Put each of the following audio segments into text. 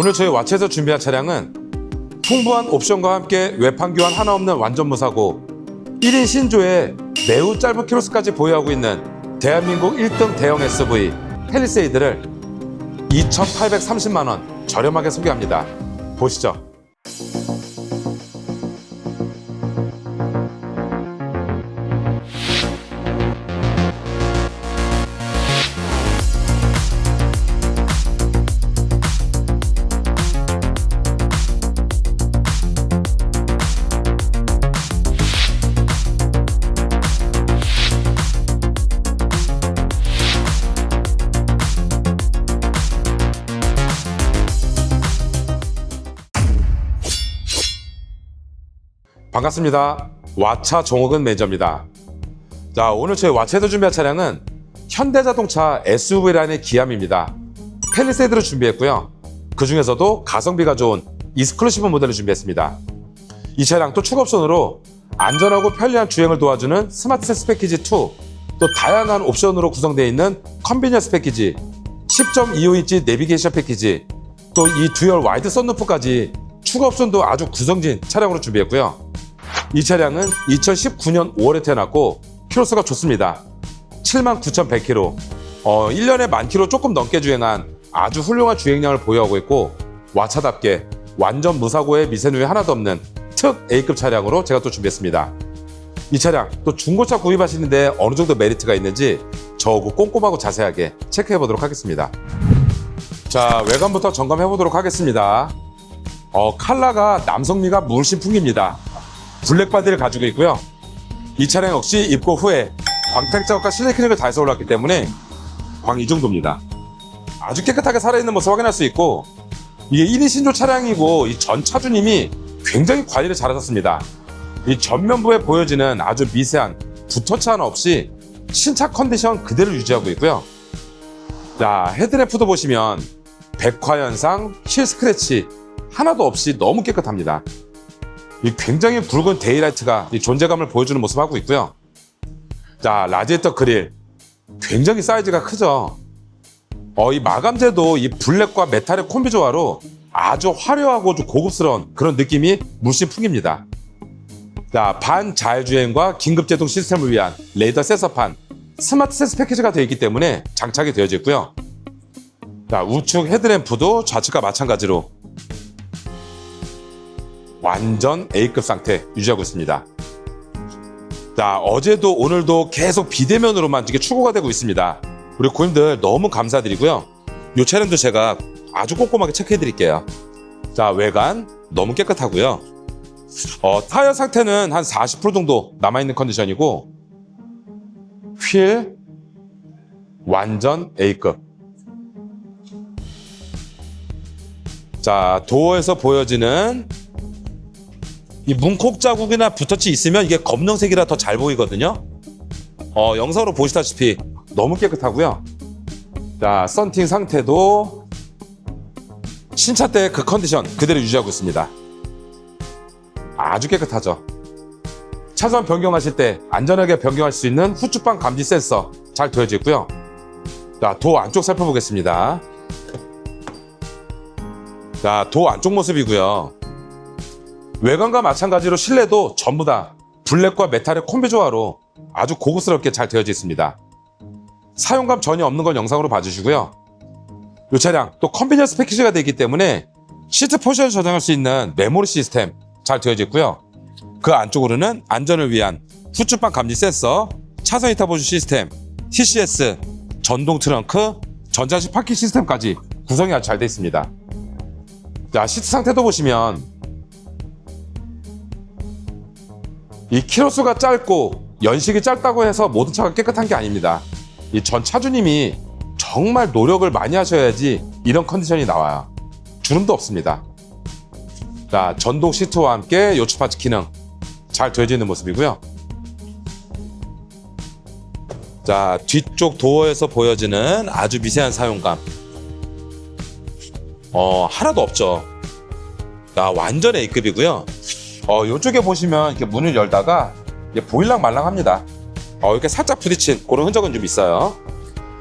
오늘 저희 와치에서 준비한 차량은 풍부한 옵션과 함께 외판 교환 하나 없는 완전 무사고 1인 신조에 매우 짧은 키로수까지 보유하고 있는 대한민국 1등 대형 SUV 펠리세이드를 2,830만 원 저렴하게 소개합니다. 보시죠. 반갑습니다. 와차 정옥은 매니저입니다. 자, 오늘 저희 와차에서 준비한 차량은 현대자동차 SUV 라인의 기암입니다. 펠리세이드를 준비했고요. 그 중에서도 가성비가 좋은 이스클루시브 모델을 준비했습니다. 이 차량 또 추가 옵션으로 안전하고 편리한 주행을 도와주는 스마트 센스 패키지 2, 또 다양한 옵션으로 구성되어 있는 컨비니언스 패키지, 10.25인치 내비게이션 패키지, 또 이 듀얼 와이드 썬루프까지 추가 옵션도 아주 구성진 차량으로 준비했고요. 이 차량은 2019년 5월에 태어났고 키로수가 좋습니다. 79,100km. 어, 1년에 만 킬로 조금 넘게 주행한 아주 훌륭한 주행량을 보유하고 있고 와차답게 완전 무사고에 미세누이 하나도 없는 특 A급 차량으로 제가 또 준비했습니다. 이 차량 또 중고차 구입하시는데 어느 정도 메리트가 있는지 저하고 꼼꼼하고 자세하게 체크해 보도록 하겠습니다. 자 외관부터 점검해 보도록 하겠습니다. 어, 칼라가 남성미가 물씬 풍깁니다. 블랙 바디를 가지고 있고요. 이 차량 역시 입고 후에 광택 작업과 실내 클릭을 다해서 올랐기 때문에 광 이 정도입니다. 아주 깨끗하게 살아있는 모습 확인할 수 있고 이게 1인 신조 차량이고 이 전 차주님이 굉장히 관리를 잘하셨습니다. 이 전면부에 보여지는 아주 미세한 하나 없이 신차 컨디션 그대로 유지하고 있고요. 자 헤드램프도 보시면 백화현상, 실 스크래치 하나도 없이 너무 깨끗합니다. 이 굉장히 붉은 데이라이트가 이 존재감을 보여주는 모습 하고 있고요. 자, 라디에이터 그릴. 굉장히 사이즈가 크죠. 어, 이 마감재도 이 블랙과 메탈의 콤비 조화로 아주 화려하고 좀 고급스러운 그런 느낌이 물씬 풍깁니다. 자, 반 자율주행과 긴급제동 시스템을 위한 레이더 센서판, 스마트 센스 패키지가 되어 있기 때문에 장착이 되어져 있고요. 자, 우측 헤드램프도 좌측과 마찬가지로 완전 A급 상태 유지하고 있습니다. 자, 어제도 오늘도 계속 비대면으로만 이게 추구가 되고 있습니다. 우리 고객님들 너무 감사드리고요. 이 차량도 제가 아주 꼼꼼하게 체크해 드릴게요. 자, 외관 너무 깨끗하고요. 어, 타이어 상태는 한 40% 정도 남아있는 컨디션이고, 휠 완전 A급. 자, 도어에서 보여지는 이 문콕 자국이나 붓터치 있으면 이게 검정색이라 더 잘 보이거든요. 어, 영상으로 보시다시피 너무 깨끗하고요. 자, 썬팅 상태도 신차 때 그 컨디션 그대로 유지하고 있습니다. 아주 깨끗하죠. 차선 변경하실 때 안전하게 변경할 수 있는 후추방 감지 센서 잘 되어져 있고요. 자, 도 안쪽 살펴보겠습니다. 자, 도 안쪽 모습이고요. 외관과 마찬가지로 실내도 전부 다 블랙과 메탈의 콤비 조화로 아주 고급스럽게 잘 되어져 있습니다. 사용감 전혀 없는 건 영상으로 봐주시고요. 이 차량 또 컨비니언스 패키지가 되기 때문에 시트 포지션 저장할 수 있는 메모리 시스템 잘 되어져 있고요. 그 안쪽으로는 안전을 위한 후추방 감지 센서, 차선 이타 보조 시스템, TCS, 전동 트렁크, 전자식 파킹 시스템까지 구성이 아주 잘 되어 있습니다. 자, 시트 상태도 보시면 이 키로수가 짧고 연식이 짧다고 해서 모든 차가 깨끗한 게 아닙니다. 이 전 차주님이 정말 노력을 많이 하셔야지 이런 컨디션이 나와요. 주름도 없습니다. 자, 전동 시트와 함께 요추 파츠 기능 잘 되어져 있는 모습이고요. 자, 뒤쪽 도어에서 보여지는 아주 미세한 사용감. 어, 하나도 없죠. 자, 완전 A급이고요. 어, 이쪽에 보시면 이렇게 문을 열다가 보일랑 말랑합니다. 어, 이렇게 살짝 부딪힌 그런 흔적은 좀 있어요.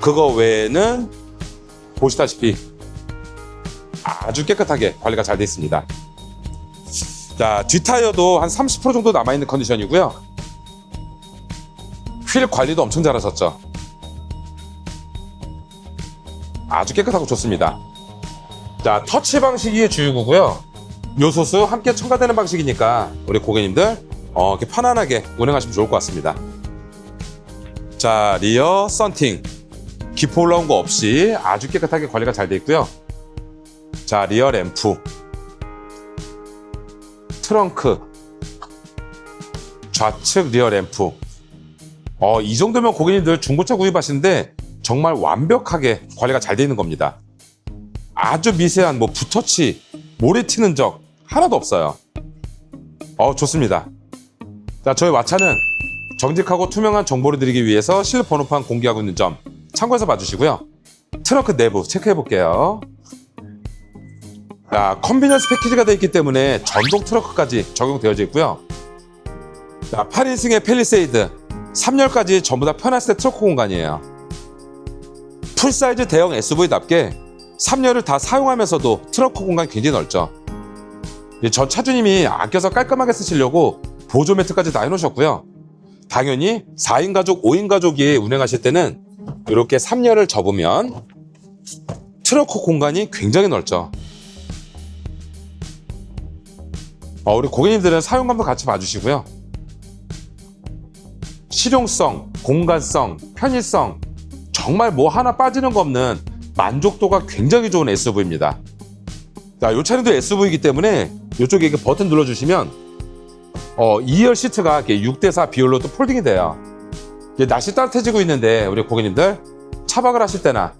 그거 외에는 보시다시피 아주 깨끗하게 관리가 잘돼 있습니다. 자, 뒷타이어도 한 30% 정도 남아있는 컨디션이고요. 휠 관리도 엄청 잘하셨죠. 아주 깨끗하고 좋습니다. 자, 터치 방식이 주유구고요. 요소수 함께 첨가되는 방식이니까 우리 고객님들 어, 이렇게 편안하게 운행하시면 좋을 것 같습니다. 자, 리어 썬팅. 기포 올라온 거 없이 아주 깨끗하게 관리가 잘 돼 있고요. 자, 리어 램프. 트렁크. 좌측 리어 램프. 어, 이 정도면 고객님들 중고차 구입하시는데 정말 완벽하게 관리가 잘돼 있는 겁니다. 아주 미세한 뭐 붓터치, 모래 튀는 적 하나도 없어요. 어, 좋습니다. 자, 저희 와차는 정직하고 투명한 정보를 드리기 위해서 실내 번호판 공개하고 있는 점 참고해서 봐주시고요. 트렁크 내부 체크해 볼게요. 자, 컨비니언스 패키지가 되어 있기 때문에 전동 트렁크까지 적용되어져 있고요. 자, 8인승의 펠리세이드 3열까지 전부 다 편하스테 트렁크 공간이에요. 풀사이즈 대형 SUV답게 3열을 다 사용하면서도 트렁크 공간이 굉장히 넓죠. 이전 차주님이 아껴서 깔끔하게 쓰시려고 보조 매트까지 다 해놓으셨고요. 당연히 4인 가족, 5인 가족이 운행하실 때는 이렇게 3열을 접으면 트렁크 공간이 굉장히 넓죠. 어, 우리 고객님들은 사용감도 같이 봐주시고요. 실용성, 공간성, 편의성 정말 뭐 하나 빠지는 거 없는 만족도가 굉장히 좋은 SUV입니다. 자, 이 차량도 SUV이기 때문에 이쪽에 이렇게 버튼 눌러주시면 어, 2열 시트가 이렇게 6대4 비율로 또 폴딩이 돼요. 이제 날씨 따뜻해지고 있는데 우리 고객님들 차박을 하실 때나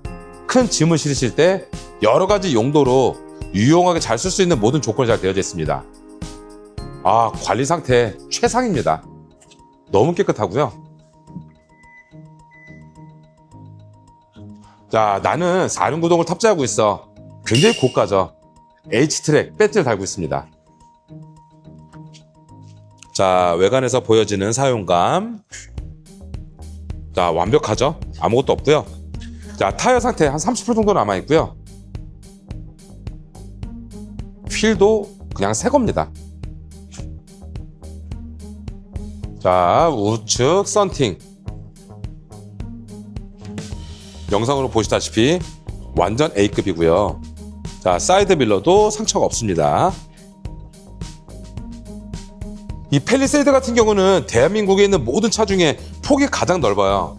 큰 짐을 실으실 때 여러 가지 용도로 유용하게 잘 쓸 수 있는 모든 조건이 잘 되어져 있습니다. 아, 관리 상태 최상입니다. 너무 깨끗하고요. 자, 나는 4륜 구동을 탑재하고 있어. 굉장히 고가죠. H트랙 배지를 달고 있습니다. 자, 외관에서 보여지는 사용감. 자, 완벽하죠? 아무것도 없고요. 자, 타이어 상태 한 30% 정도 남아 있고요. 휠도 그냥 새 겁니다. 자, 우측 썬팅. 영상으로 보시다시피 완전 A급이고요. 자, 사이드 밀러도 상처가 없습니다. 이 펠리세이드 같은 경우는 대한민국에 있는 모든 차 중에 폭이 가장 넓어요.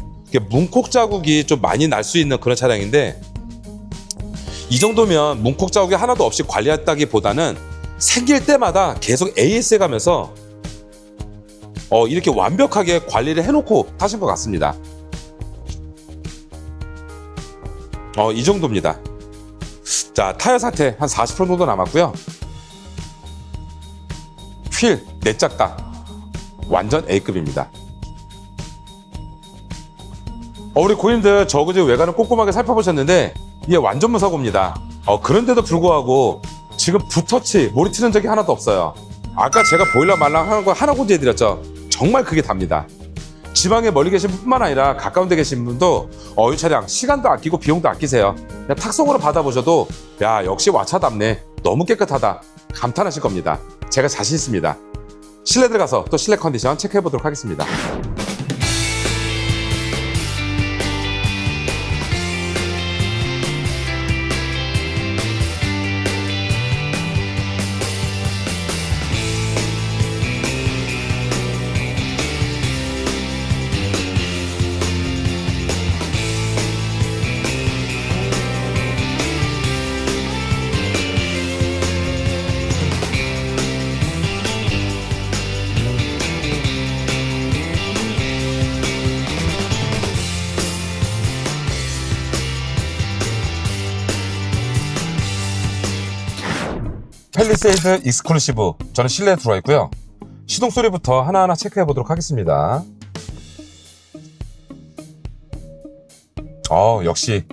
문콕 자국이 좀 많이 날 수 있는 그런 차량인데 이 정도면 문콕 자국이 하나도 없이 관리했다기보다는 생길 때마다 계속 AS 해가면서 어, 이렇게 완벽하게 관리를 해놓고 타신 것 같습니다. 어, 이 정도입니다. 자, 타이어 상태 한 40% 정도 남았고요. 휠, 내짝다. 완전 A급입니다. 어, 우리 고객님들 저 그제 외관을 꼼꼼하게 살펴보셨는데 이게 완전 무사고입니다. 어, 그런데도 불구하고 지금 붓터치, 머리 튀는 적이 하나도 없어요. 아까 제가 보일러 말랑 하는 거 하나 고지해드렸죠. 정말 그게 답니다. 지방에 멀리 계신 분뿐만 아니라 가까운 데 계신 분도 어, 이 차량 시간도 아끼고 비용도 아끼세요. 그냥 탁송으로 받아보셔도 야 역시 와차답네. 너무 깨끗하다. 감탄하실 겁니다. 제가 자신 있습니다. 실내 들어가서 또 실내 컨디션 체크해 보도록 하겠습니다. 펠리세이드 익스클루시브 저는 실내에 들어와 있고요. 시동 소리부터 하나하나 체크해 보도록 하겠습니다. 어 역시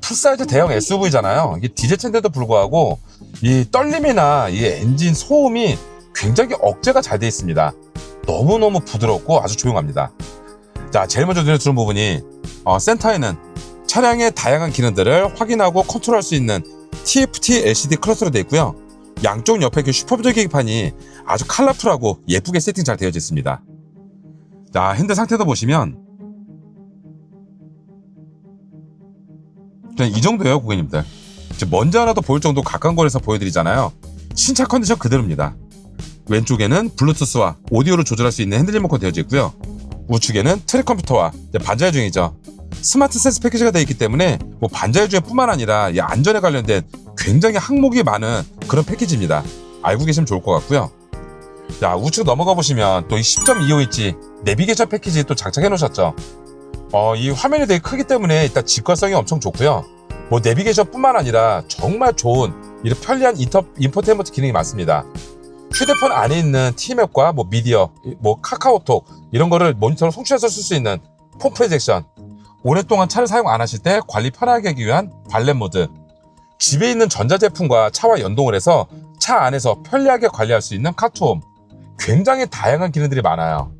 풀사이즈 대형 SUV잖아요. 이게 디젤차인데도 불구하고 이 떨림이나 이 엔진 소음이 굉장히 억제가 잘돼 있습니다. 너무너무 부드럽고 아주 조용합니다. 자, 제일 먼저 눈에 들어온 부분이 어, 센터에는 차량의 다양한 기능들을 확인하고 컨트롤할 수 있는 TFT LCD 클러스로 되어 있고요. 양쪽 옆에 그 슈퍼브조 계기판이 아주 컬러풀하고 예쁘게 세팅 잘 되어져 있습니다. 자, 핸들 상태도 보시면 그냥 이 정도예요, 고객님들. 이제 먼지 하나도 보일 정도 가까운 거리에서 보여드리잖아요. 신차 컨디션 그대로입니다. 왼쪽에는 블루투스와 오디오를 조절할 수 있는 핸들 리모컨 되어져 있고요. 우측에는 트랙 컴퓨터와 반자율 중이죠. 스마트 센스 패키지가 되어 있기 때문에 뭐 반자율 중뿐만 아니라 이 안전에 관련된 굉장히 항목이 많은 그런 패키지입니다. 알고 계시면 좋을 것 같고요. 자 우측 넘어가 보시면 또 이 10.25인치 내비게이션 패키지 또 장착해 놓으셨죠. 어, 이 화면이 되게 크기 때문에 일단 직관성이 엄청 좋고요. 뭐 내비게이션 뿐만 아니라 정말 좋은 이런 편리한 인터, 인포테인먼트 기능이 많습니다. 휴대폰 안에 있는 티맵과 뭐 미디어, 뭐 카카오톡 이런 거를 모니터로 송출해서 쓸 수 있는 폰 프로젝션. 오랫동안 차를 사용 안 하실 때 관리 편하게 하기 위한 발렛 모드. 집에 있는 전자제품과 차와 연동을 해서 차 안에서 편리하게 관리할 수 있는 카투홈. 굉장히 다양한 기능들이 많아요.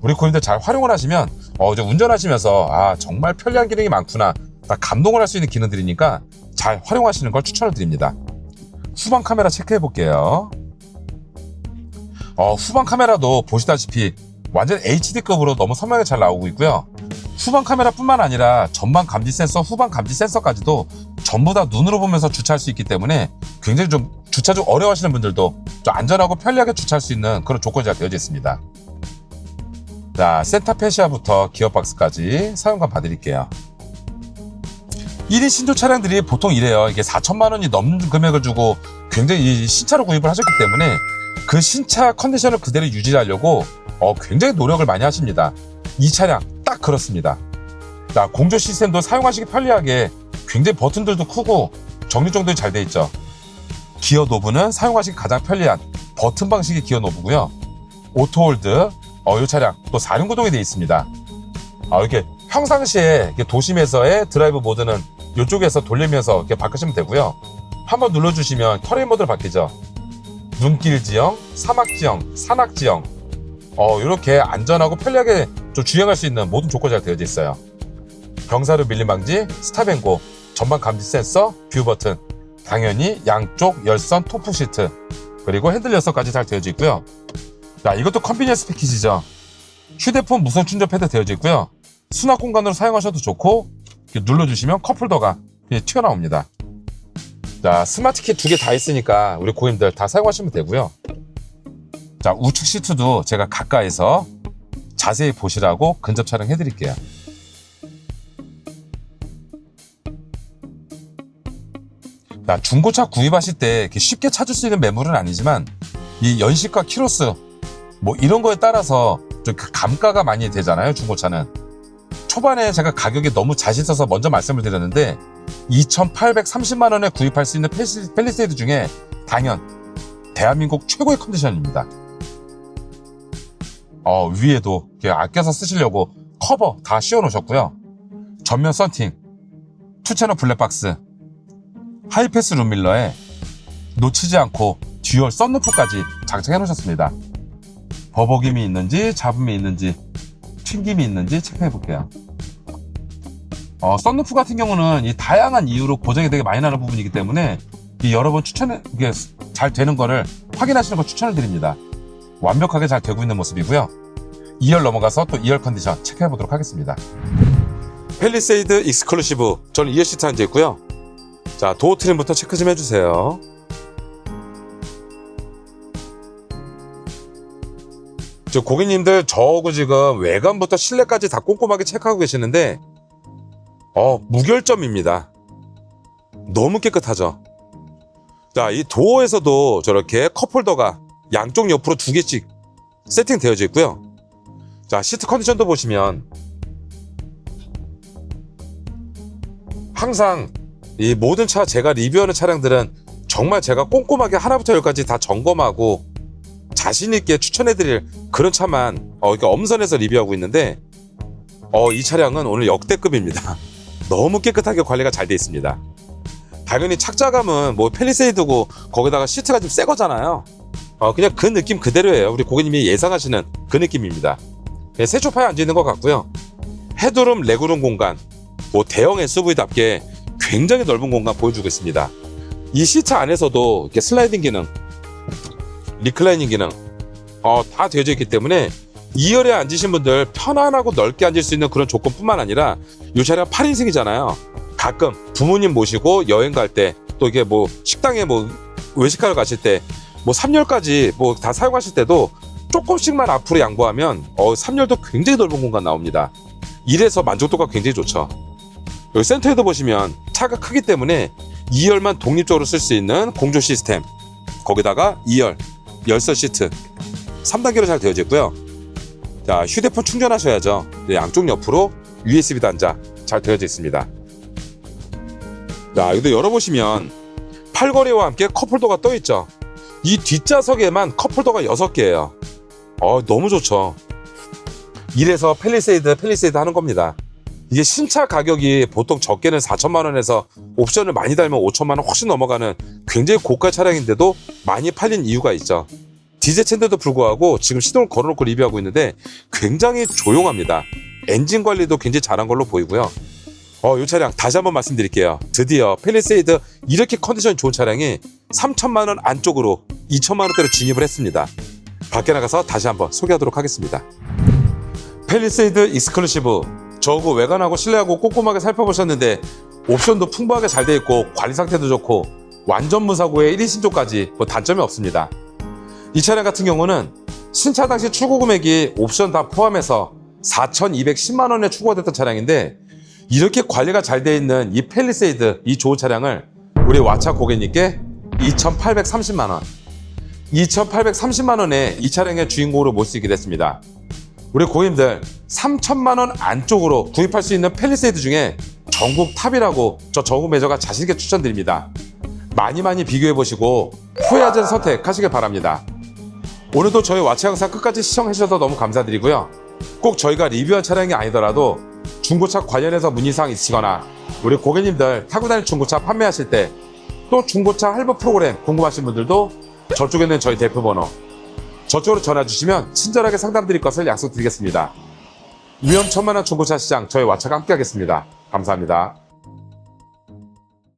우리 고객님들 잘 활용을 하시면 어, 운전하시면서 아 정말 편리한 기능이 많구나 다 감동을 할 수 있는 기능들이니까 잘 활용하시는 걸 추천을 드립니다. 후방 카메라 체크해 볼게요. 어, 후방 카메라도 보시다시피 완전 HD급으로 너무 선명하게 잘 나오고 있고요. 후방 카메라뿐만 아니라 전방 감지 센서, 후방 감지 센서까지도 전부 다 눈으로 보면서 주차할 수 있기 때문에 굉장히 좀 주차 좀 어려워하시는 분들도 좀 안전하고 편리하게 주차할 수 있는 그런 조건이 잘 되어져 있습니다. 자, 센터페시아부터 기어박스까지 사용감 봐드릴게요. 1인 신조 차량들이 보통 이래요. 이게 4천만 원이 넘는 금액을 주고 굉장히 이 신차로 구입을 하셨기 때문에 그 신차 컨디션을 그대로 유지하려고 어, 굉장히 노력을 많이 하십니다. 이 차량 딱 그렇습니다. 자, 공조 시스템도 사용하시기 편리하게 굉장히 버튼들도 크고 정리정돈이 잘 돼 있죠. 기어 노브는 사용하시기 가장 편리한 버튼 방식의 기어 노브고요. 오토홀드, 어, 이 차량 또 4륜 구동이 되어 있습니다. 아, 이렇게 평상시에 도심에서의 드라이브 모드는 이쪽에서 돌리면서 이렇게 바꾸시면 되고요. 한번 눌러주시면 터레인 모드로 바뀌죠. 눈길 지형, 사막 지형, 산악 지형. 어, 이렇게 안전하고 편리하게 좀 주행할 수 있는 모든 조건이 잘 되어져 있어요. 경사로 밀림 방지, 스탑앤고, 전방 감지 센서, 뷰 버튼, 당연히 양쪽 열선 토프 시트, 그리고 핸들 열선까지 잘 되어져 있고요. 자, 이것도 컨비니언스 패키지죠. 휴대폰 무선 충전 패드 되어져 있고요. 수납 공간으로 사용하셔도 좋고 눌러주시면 컵홀더가 튀어나옵니다. 자, 스마트키 두 개 다 있으니까 우리 고객님들 다 사용하시면 되고요. 자, 우측 시트도 제가 가까이서 자세히 보시라고 근접 촬영해 드릴게요. 자, 중고차 구입하실 때 이렇게 쉽게 찾을 수 있는 매물은 아니지만 이 연식과 키로수 뭐 이런 거에 따라서 좀그 감가가 많이 되잖아요, 중고차는. 초반에 제가 가격이 너무 잘 있어서 먼저 말씀을 드렸는데 2,830만 원에 구입할 수 있는 펠리세이드 중에 당연 대한민국 최고의 컨디션입니다. 어, 위에도 아껴서 쓰시려고 커버 다 씌워 놓으셨고요. 전면 썬팅, 투채널 블랙박스, 하이패스 룸밀러에 놓치지 않고 듀얼 썬루프까지 장착해 놓으셨습니다. 버벅임이 있는지 잡음이 있는지 튕김이 있는지 체크해 볼게요. 어, 썬루프 같은 경우는 이 다양한 이유로 고장이 되게 많이 나는 부분이기 때문에 이 여러 번 추천해 잘 되는 거를 확인하시는 걸 추천을 드립니다. 완벽하게 잘 되고 있는 모습이고요. 2열 넘어가서 또 2열 컨디션 체크해 보도록 하겠습니다. 펠리세이드 익스클루시브 저는 2열 시트 앉아 있고요. 자 도어 트림부터 체크 좀 해주세요. 저 고객님들 저하고 지금 외관부터 실내까지 다 꼼꼼하게 체크하고 계시는데 어 무결점입니다. 너무 깨끗하죠. 자, 이 도어에서도 저렇게 컵홀더가 양쪽 옆으로 두 개씩 세팅되어져 있고요. 자, 시트 컨디션도 보시면 항상 이 모든 차 제가 리뷰하는 차량들은 정말 제가 꼼꼼하게 하나부터 열까지 다 점검하고 자신 있게 추천해드릴 그런 차만 어, 이렇게 엄선해서 리뷰하고 있는데 어, 이 차량은 오늘 역대급입니다. 너무 깨끗하게 관리가 잘 돼 있습니다. 당연히 착자감은 뭐 펠리세이드고 거기다가 시트가 좀 새 거잖아요. 어, 그냥 그 느낌 그대로예요. 우리 고객님이 예상하시는 그 느낌입니다. 새 소파에 앉아 있는 것 같고요. 헤드룸, 레그룸 공간, 뭐 대형 SUV답게 굉장히 넓은 공간 보여주고 있습니다. 이 시차 안에서도 이렇게 슬라이딩 기능, 리클라이닝 기능, 어, 다 되어져 있기 때문에 2열에 앉으신 분들 편안하고 넓게 앉을 수 있는 그런 조건뿐만 아니라 이 차량 8인승이잖아요. 가끔 부모님 모시고 여행 갈 때 또 이게 뭐 식당에 뭐 외식하러 가실 때 뭐 3열까지 뭐 다 사용하실 때도 조금씩만 앞으로 양보하면 어 3열도 굉장히 넓은 공간 나옵니다. 이래서 만족도가 굉장히 좋죠. 여기 센터에도 보시면 차가 크기 때문에 2열만 독립적으로 쓸 수 있는 공조 시스템 거기다가 2열 열선 시트 3단계로 잘 되어져 있고요. 자, 휴대폰 충전하셔야죠. 네, 양쪽 옆으로 USB 단자 잘 되어져 있습니다. 자, 이도 열어보시면 팔걸이와 함께 컵홀더가 떠 있죠. 이 뒷좌석에만 컵홀더가 6개예요. 어, 너무 좋죠. 이래서 펠리세이드, 펠리세이드 하는 겁니다. 이게 신차 가격이 보통 적게는 4천만 원에서 옵션을 많이 달면 5천만 원 훨씬 넘어가는 굉장히 고가 차량인데도 많이 팔린 이유가 있죠. 디제체인데도 불구하고 지금 시동을 걸어놓고 리뷰하고 있는데 굉장히 조용합니다. 엔진 관리도 굉장히 잘한 걸로 보이고요. 어, 이 차량 다시 한번 말씀드릴게요. 드디어 펠리세이드 이렇게 컨디션이 좋은 차량이 3천만 원 안쪽으로 2천만 원대로 진입을 했습니다. 밖에 나가서 다시 한번 소개하도록 하겠습니다. 펠리세이드 익스클루시브 저거 외관하고 실내하고 꼼꼼하게 살펴보셨는데 옵션도 풍부하게 잘 돼 있고 관리 상태도 좋고 완전 무사고의 1인 신조까지 뭐 단점이 없습니다. 이 차량 같은 경우는 신차 당시 출고 금액이 옵션 다 포함해서 4,210만 원에 출고가 됐던 차량인데 이렇게 관리가 잘 돼 있는 이 펠리세이드 이 좋은 차량을 우리 와차 고객님께 2,830만 원 2,830만 원에 이 차량의 주인공으로 모시게 됐습니다. 우리 고객님들 3천만 원 안쪽으로 구입할 수 있는 펠리세이드 중에 전국 탑이라고 저 정우 매저가 자신있게 추천드립니다. 많이 많이 비교해 보시고 후회하지 선택하시길 바랍니다. 오늘도 저희 와차 영상 끝까지 시청해 주셔서 너무 감사드리고요. 꼭 저희가 리뷰한 차량이 아니더라도 중고차 관련해서 문의사항 있으시거나 우리 고객님들 타고 다닐 중고차 판매하실 때 또 중고차 할부 프로그램 궁금하신 분들도 저쪽에 있는 저희 대표 번호 저쪽으로 전화 주시면 친절하게 상담 드릴 것을 약속드리겠습니다. 위험천만한 중고차 시장 저희 와차가 함께 하겠습니다. 감사합니다.